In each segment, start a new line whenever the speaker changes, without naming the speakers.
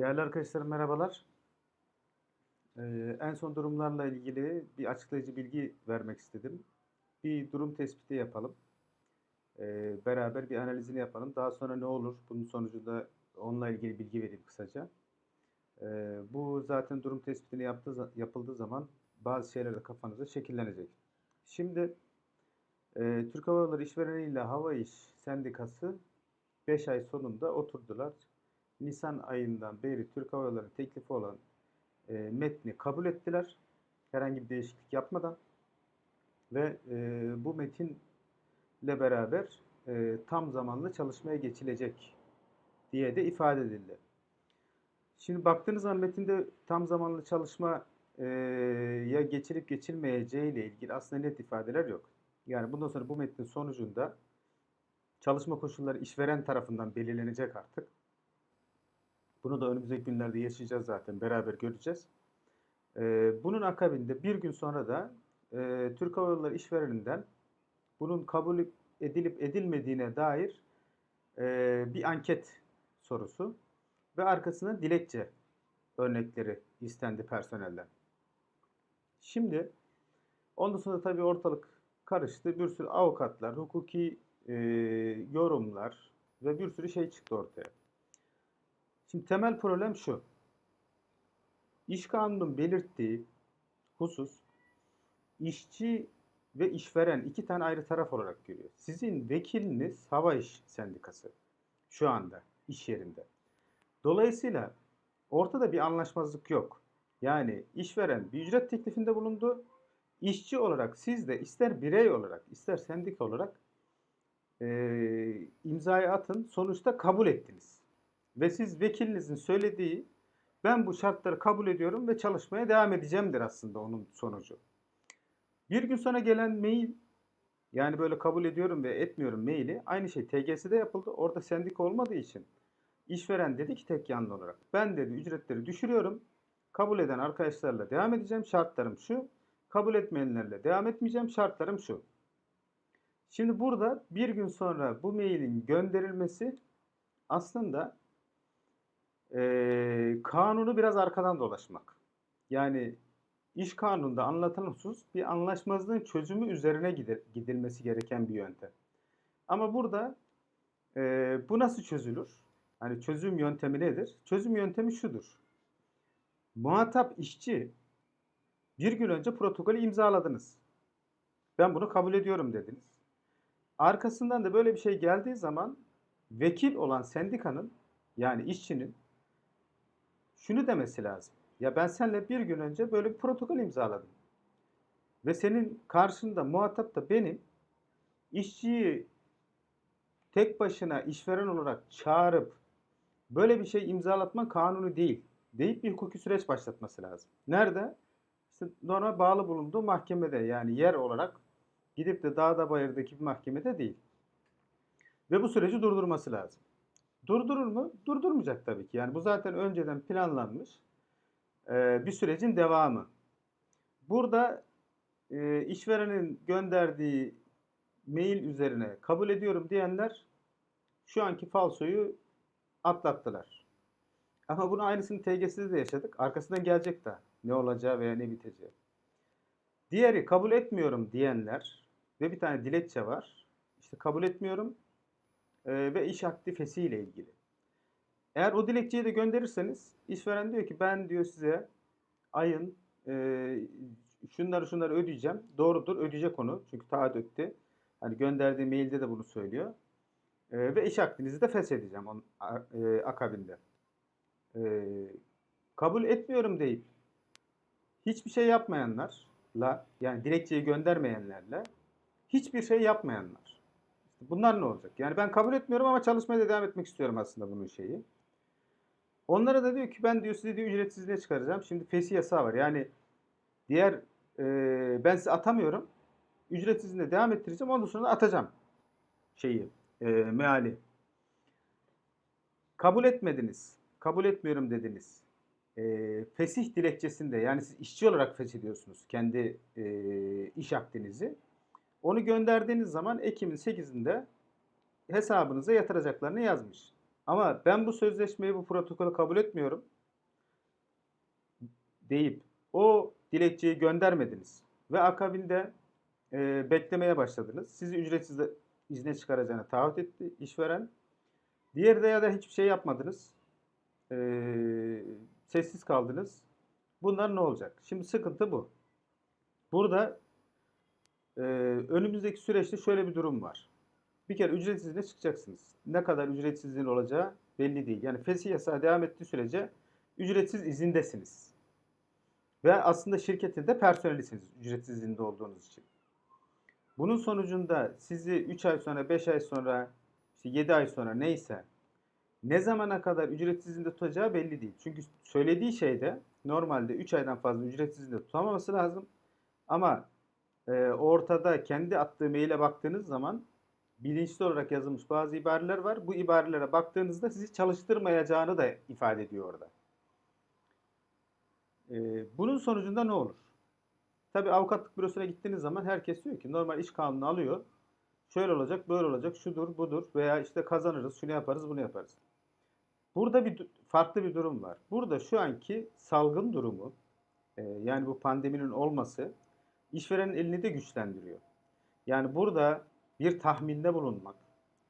Değerli arkadaşlarım merhabalar. Ee, en son durumlarla ilgili bir açıklayıcı bilgi vermek istedim. Bir durum tespiti yapalım. Ee, beraber bir analizini yapalım. Daha sonra ne olur? Bunun sonucunda onunla ilgili bilgi vereyim kısaca. Ee, bu zaten durum tespitini yaptığı, yapıldığı zaman bazı şeyler de kafanızda şekillenecek. Şimdi e, Türk Hava Yolları İşvereni ile Hava İş Sendikası 5 ay sonunda oturdular. Nisan ayından beri Türk Hava Yolları teklifi olan e, metni kabul ettiler. Herhangi bir değişiklik yapmadan. Ve e, bu metinle beraber e, tam zamanlı çalışmaya geçilecek diye de ifade edildi. Şimdi baktığınız zaman metinde tam zamanlı çalışma e, ya geçilip geçilmeyeceği ile ilgili aslında net ifadeler yok. Yani bundan sonra bu metnin sonucunda çalışma koşulları işveren tarafından belirlenecek artık. Bunu da önümüzdeki günlerde yaşayacağız zaten. Beraber göreceğiz. Ee, bunun akabinde bir gün sonra da e, Türk Hava Yolları işvereninden bunun kabul edilip edilmediğine dair e, bir anket sorusu ve arkasından dilekçe örnekleri istendi personelden. Şimdi ondan sonra tabii ortalık karıştı. Bir sürü avukatlar, hukuki e, yorumlar ve bir sürü şey çıktı ortaya. Şimdi temel problem şu. İş kanunun belirttiği husus işçi ve işveren iki tane ayrı taraf olarak görüyor. Sizin vekiliniz Hava İş Sendikası şu anda iş yerinde. Dolayısıyla ortada bir anlaşmazlık yok. Yani işveren bir ücret teklifinde bulundu. İşçi olarak siz de ister birey olarak ister sendika olarak e, imzayı atın sonuçta kabul ettiniz. Ve siz vekilinizin söylediği ben bu şartları kabul ediyorum ve çalışmaya devam edeceğimdir aslında onun sonucu. Bir gün sonra gelen mail yani böyle kabul ediyorum ve etmiyorum maili aynı şey TGS'de yapıldı. Orada sendika olmadığı için işveren dedi ki tek yanlı olarak ben dedi ücretleri düşürüyorum. Kabul eden arkadaşlarla devam edeceğim. Şartlarım şu. Kabul etmeyenlerle devam etmeyeceğim. Şartlarım şu. Şimdi burada bir gün sonra bu mailin gönderilmesi aslında eee, kanunu biraz arkadan dolaşmak. Yani iş kanununda anlatılan husus bir anlaşmazlığın çözümü üzerine gidilmesi gereken bir yöntem. Ama burada eee, bu nasıl çözülür? Hani çözüm yöntemi nedir? Çözüm yöntemi şudur. Muhatap işçi bir gün önce protokolü imzaladınız. Ben bunu kabul ediyorum dediniz. Arkasından da böyle bir şey geldiği zaman vekil olan sendikanın yani işçinin şunu demesi lazım. Ya ben seninle bir gün önce böyle bir protokol imzaladım. Ve senin karşında muhatap da benim işçiyi tek başına işveren olarak çağırıp böyle bir şey imzalatman kanunu değil deyip bir hukuki süreç başlatması lazım. Nerede? İşte normal bağlı bulunduğu mahkemede yani yer olarak gidip de dağda bayırdaki bir mahkemede değil. Ve bu süreci durdurması lazım. Durdurur mu? Durdurmayacak tabii ki. Yani bu zaten önceden planlanmış e, bir sürecin devamı. Burada e, işverenin gönderdiği mail üzerine kabul ediyorum diyenler şu anki falsoyu atlattılar. Ama bunu aynısını TGS'de de yaşadık. Arkasından gelecek daha. Ne olacağı veya ne biteceği. Diğeri kabul etmiyorum diyenler ve bir tane dilekçe var. İşte kabul etmiyorum e, ve iş aktifesi ile ilgili. Eğer o dilekçeyi de gönderirseniz işveren diyor ki ben diyor size ayın e, şunları şunları ödeyeceğim. Doğrudur ödeyecek onu. Çünkü taahhüt etti. Hani gönderdiği mailde de bunu söylüyor. E, ve iş akdinizi de feshedeceğim onun e, akabinde. E, kabul etmiyorum deyip hiçbir şey yapmayanlarla yani dilekçeyi göndermeyenlerle hiçbir şey yapmayanlar. Bunlar ne olacak? Yani ben kabul etmiyorum ama çalışmaya da devam etmek istiyorum aslında bunun şeyi. Onlara da diyor ki ben diyor sizi diyor ücretsizliğe çıkaracağım. Şimdi fesih yasağı var. Yani diğer e, ben sizi atamıyorum. Ücretsizliğine devam ettireceğim. Ondan sonra atacağım şeyi, e, meali. Kabul etmediniz. Kabul etmiyorum dediniz. E, fesih dilekçesinde yani siz işçi olarak feshediyorsunuz kendi e, iş akdinizi. Onu gönderdiğiniz zaman Ekim'in 8'inde hesabınıza yatıracaklarını yazmış. Ama ben bu sözleşmeyi, bu protokolü kabul etmiyorum deyip o dilekçeyi göndermediniz ve akabinde e, beklemeye başladınız. Sizi ücretsiz izne çıkaracağını taahhüt etti işveren. Diğeri de ya da hiçbir şey yapmadınız. E, sessiz kaldınız. Bunlar ne olacak? Şimdi sıkıntı bu. Burada e, önümüzdeki süreçte şöyle bir durum var. Bir kere ücretsiz çıkacaksınız. Ne kadar ücretsiz olacağı belli değil. Yani fesih yasağı devam ettiği sürece ücretsiz izindesiniz. Ve aslında şirketin de personelisiniz ücretsiz izinde olduğunuz için. Bunun sonucunda sizi 3 ay sonra, 5 ay sonra, işte 7 ay sonra neyse ne zamana kadar ücretsiz izinde tutacağı belli değil. Çünkü söylediği şeyde normalde 3 aydan fazla ücretsiz izinde tutamaması lazım. Ama e, ortada kendi attığı maile baktığınız zaman bilinçli olarak yazılmış bazı ibareler var. Bu ibarelere baktığınızda sizi çalıştırmayacağını da ifade ediyor orada. E, bunun sonucunda ne olur? Tabii avukatlık bürosuna gittiğiniz zaman herkes diyor ki normal iş kanunu alıyor. Şöyle olacak, böyle olacak, şudur, budur veya işte kazanırız, şunu yaparız, bunu yaparız. Burada bir farklı bir durum var. Burada şu anki salgın durumu, e, yani bu pandeminin olması işverenin elini de güçlendiriyor. Yani burada bir tahminde bulunmak,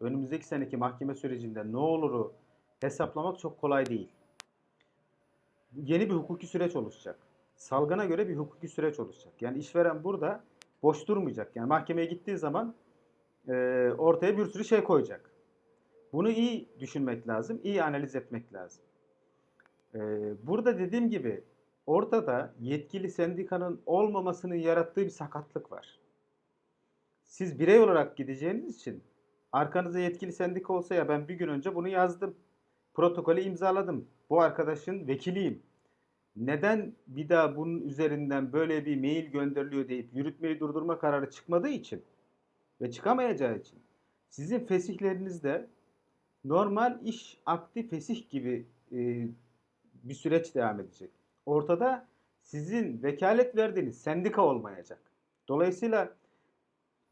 önümüzdeki seneki mahkeme sürecinde ne oluru hesaplamak çok kolay değil. Yeni bir hukuki süreç oluşacak. Salgına göre bir hukuki süreç oluşacak. Yani işveren burada boş durmayacak. Yani mahkemeye gittiği zaman e, ortaya bir sürü şey koyacak. Bunu iyi düşünmek lazım, iyi analiz etmek lazım. E, burada dediğim gibi ortada yetkili sendikanın olmamasının yarattığı bir sakatlık var. Siz birey olarak gideceğiniz için arkanızda yetkili sendika olsa ya ben bir gün önce bunu yazdım. Protokolü imzaladım. Bu arkadaşın vekiliyim. Neden bir daha bunun üzerinden böyle bir mail gönderiliyor deyip yürütmeyi durdurma kararı çıkmadığı için ve çıkamayacağı için sizin fesihlerinizde normal iş akdi fesih gibi e, bir süreç devam edecek. Ortada sizin vekalet verdiğiniz sendika olmayacak. Dolayısıyla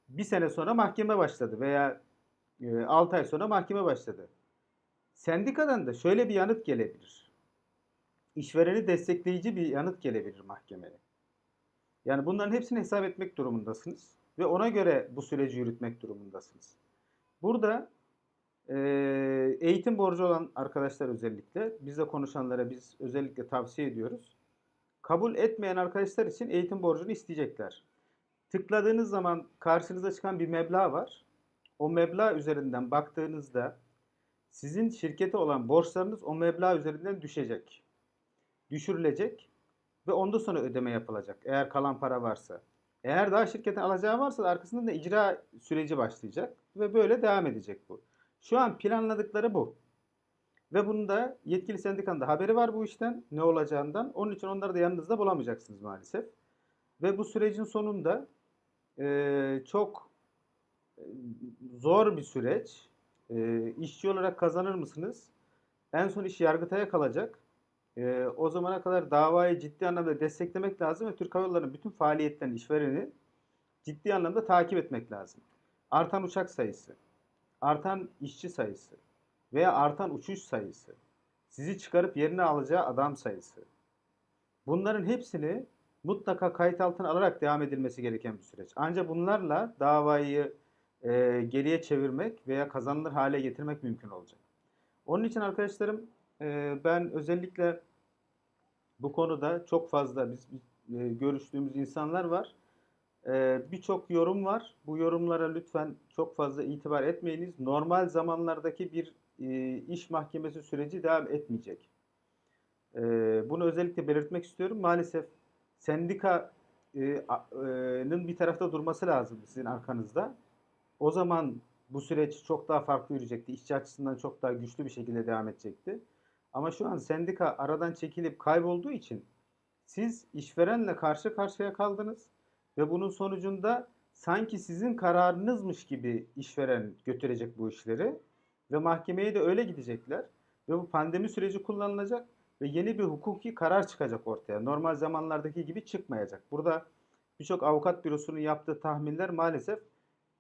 bir sene sonra mahkeme başladı veya e, 6 ay sonra mahkeme başladı. Sendikadan da şöyle bir yanıt gelebilir. İşvereni destekleyici bir yanıt gelebilir mahkemeye. Yani bunların hepsini hesap etmek durumundasınız ve ona göre bu süreci yürütmek durumundasınız. Burada e, eğitim borcu olan arkadaşlar özellikle bizle konuşanlara biz özellikle tavsiye ediyoruz. Kabul etmeyen arkadaşlar için eğitim borcunu isteyecekler. Tıkladığınız zaman karşınıza çıkan bir meblağ var. O meblağ üzerinden baktığınızda sizin şirkete olan borçlarınız o meblağ üzerinden düşecek. Düşürülecek ve ondan sonra ödeme yapılacak eğer kalan para varsa. Eğer daha şirketin alacağı varsa da arkasında da icra süreci başlayacak ve böyle devam edecek bu. Şu an planladıkları bu. Ve bunun da yetkili sendikanın da haberi var bu işten ne olacağından. Onun için onları da yanınızda bulamayacaksınız maalesef. Ve bu sürecin sonunda e, çok zor bir süreç. E, işçi olarak kazanır mısınız? En son iş Yargıtay'a kalacak. E, o zamana kadar davayı ciddi anlamda desteklemek lazım ve Türk Hava Yolları'nın bütün faaliyetlerini, işvereni ciddi anlamda takip etmek lazım. Artan uçak sayısı, artan işçi sayısı veya artan uçuş sayısı, sizi çıkarıp yerine alacağı adam sayısı. Bunların hepsini mutlaka kayıt altına alarak devam edilmesi gereken bir süreç. Ancak bunlarla davayı e, geriye çevirmek veya kazanılır hale getirmek mümkün olacak. Onun için arkadaşlarım e, ben özellikle bu konuda çok fazla biz e, görüştüğümüz insanlar var. E, Birçok yorum var. Bu yorumlara lütfen çok fazla itibar etmeyiniz. Normal zamanlardaki bir e, iş mahkemesi süreci devam etmeyecek. E, bunu özellikle belirtmek istiyorum. Maalesef sendikanın bir tarafta durması lazım sizin arkanızda. O zaman bu süreç çok daha farklı yürüyecekti. İşçi açısından çok daha güçlü bir şekilde devam edecekti. Ama şu an sendika aradan çekilip kaybolduğu için siz işverenle karşı karşıya kaldınız ve bunun sonucunda sanki sizin kararınızmış gibi işveren götürecek bu işleri ve mahkemeye de öyle gidecekler ve bu pandemi süreci kullanılacak ve yeni bir hukuki karar çıkacak ortaya. Normal zamanlardaki gibi çıkmayacak. Burada birçok avukat bürosunun yaptığı tahminler maalesef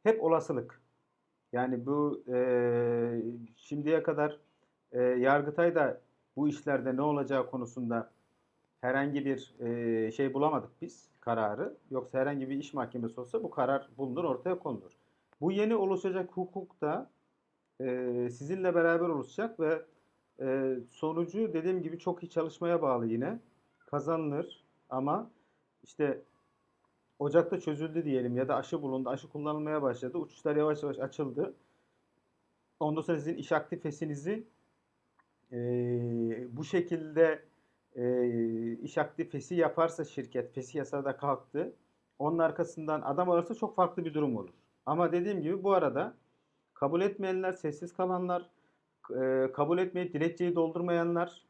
hep olasılık. Yani bu e, şimdiye kadar e, Yargıtay da bu işlerde ne olacağı konusunda herhangi bir e, şey bulamadık biz kararı. Yoksa herhangi bir iş mahkemesi olsa bu karar bulunur, ortaya konulur. Bu yeni oluşacak hukuk da e, sizinle beraber oluşacak ve e, sonucu dediğim gibi çok iyi çalışmaya bağlı yine. Kazanılır ama işte Ocak'ta çözüldü diyelim ya da aşı bulundu, aşı kullanılmaya başladı. Uçuşlar yavaş yavaş açıldı. Ondan sonra sizin iş aktifesinizi e, bu şekilde e, iş aktifesi yaparsa şirket, fesi yasağı da kalktı. Onun arkasından adam alırsa çok farklı bir durum olur. Ama dediğim gibi bu arada kabul etmeyenler, sessiz kalanlar, e, kabul etmeyip dilekçeyi doldurmayanlar,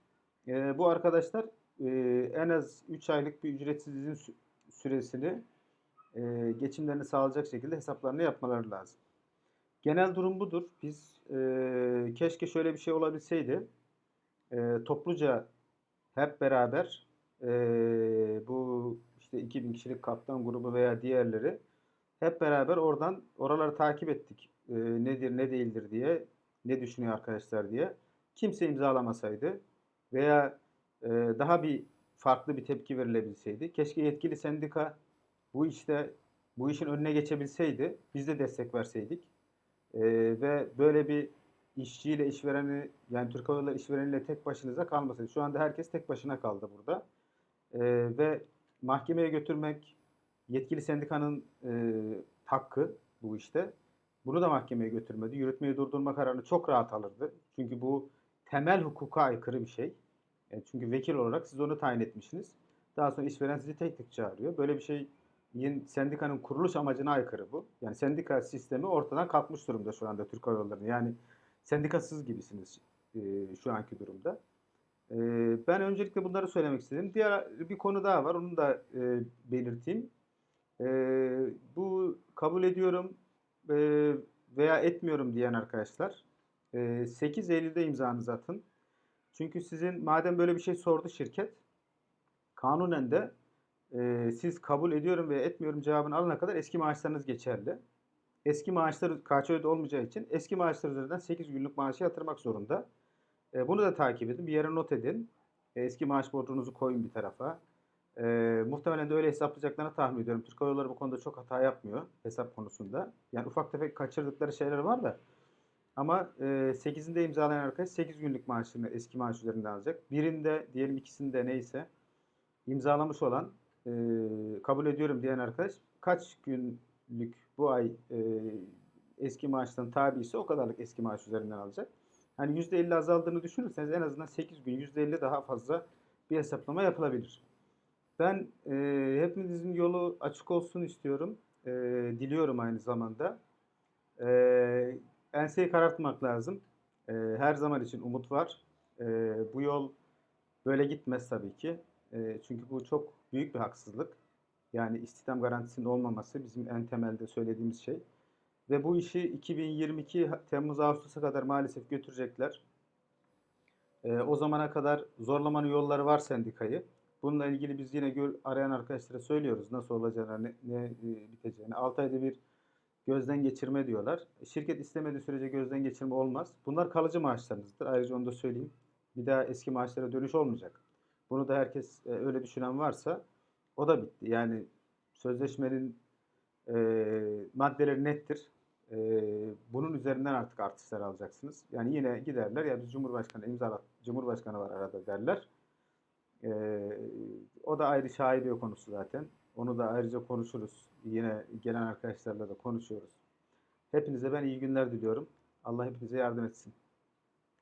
e, bu arkadaşlar e, en az 3 aylık bir ücretsiz izin sü- süresini e, geçimlerini sağlayacak şekilde hesaplarını yapmaları lazım. Genel durum budur. Biz e, keşke şöyle bir şey olabilseydi. E, topluca hep beraber e, bu işte 2000 kişilik kaptan grubu veya diğerleri hep beraber oradan oraları takip ettik. E, nedir ne değildir diye, ne düşünüyor arkadaşlar diye. Kimse imzalamasaydı veya e, daha bir farklı bir tepki verilebilseydi. Keşke yetkili sendika bu işte bu işin önüne geçebilseydi, biz de destek verseydik. E, ve böyle bir işçiyle işvereni yani Türk Hava Yolları işvereniyle tek başınıza kalmasaydı. Şu anda herkes tek başına kaldı burada. E, ve mahkemeye götürmek yetkili sendikanın e, hakkı bu işte. Bunu da mahkemeye götürmedi. Yürütmeyi durdurma kararını çok rahat alırdı. Çünkü bu temel hukuka aykırı bir şey. E, çünkü vekil olarak siz onu tayin etmişsiniz. Daha sonra işveren sizi tek tek çağırıyor. Böyle bir şey sendikanın kuruluş amacına aykırı bu. Yani sendika sistemi ortadan kalkmış durumda şu anda Türk Hava Yolları'nın. Yani sendikasız gibisiniz e, şu anki durumda. E, ben öncelikle bunları söylemek istedim. Diğer bir konu daha var. Onu da e, belirteyim. Bu kabul ediyorum veya etmiyorum diyen arkadaşlar e, 8 Eylül'de imzanızı atın. Çünkü sizin madem böyle bir şey sordu şirket kanunen de siz kabul ediyorum veya etmiyorum cevabını alana kadar eski maaşlarınız geçerli. Eski maaşlar KÇÖ'de olmayacağı için eski maaşlar üzerinden 8 günlük maaşı yatırmak zorunda. E, bunu da takip edin. Bir yere not edin. E, eski maaş borcunuzu koyun bir tarafa. E, muhtemelen de öyle hesaplayacaklarını tahmin ediyorum. Türk Hava Yolları bu konuda çok hata yapmıyor hesap konusunda. Yani ufak tefek kaçırdıkları şeyler var da. Ama e, 8'inde imzalayan arkadaş 8 günlük maaşını eski maaş üzerinden alacak. Birinde diyelim ikisinde neyse imzalamış olan e, kabul ediyorum diyen arkadaş kaç günlük bu ay e, eski maaştan tabi ise o kadarlık eski maaş üzerinden alacak. Hani %50 azaldığını düşünürseniz en azından 8 gün %50 daha fazla bir hesaplama yapılabilir. Ben e, hepinizin yolu açık olsun istiyorum. E, diliyorum aynı zamanda. E, enseyi karartmak lazım. E, her zaman için umut var. E, bu yol böyle gitmez tabii ki. E, çünkü bu çok büyük bir haksızlık. Yani istihdam garantisinin olmaması bizim en temelde söylediğimiz şey. Ve bu işi 2022 Temmuz Ağustos'a kadar maalesef götürecekler. E, o zamana kadar zorlamanın yolları var sendikayı. Bununla ilgili biz yine gör, arayan arkadaşlara söylüyoruz nasıl olacağını, ne, ne e, biteceğini. 6 ayda bir gözden geçirme diyorlar. Şirket istemediği sürece gözden geçirme olmaz. Bunlar kalıcı maaşlarınızdır. Ayrıca onu da söyleyeyim. Bir daha eski maaşlara dönüş olmayacak. Bunu da herkes e, öyle düşünen varsa o da bitti. Yani sözleşmenin e, maddeleri nettir. E, bunun üzerinden artık artışlar alacaksınız. Yani yine giderler ya biz Cumhurbaşkanı imzalat, Cumhurbaşkanı var arada derler. E, o da ayrı şaibe konusu zaten. Onu da ayrıca konuşuruz. Yine gelen arkadaşlarla da konuşuyoruz. Hepinize ben iyi günler diliyorum. Allah hepinize yardım etsin.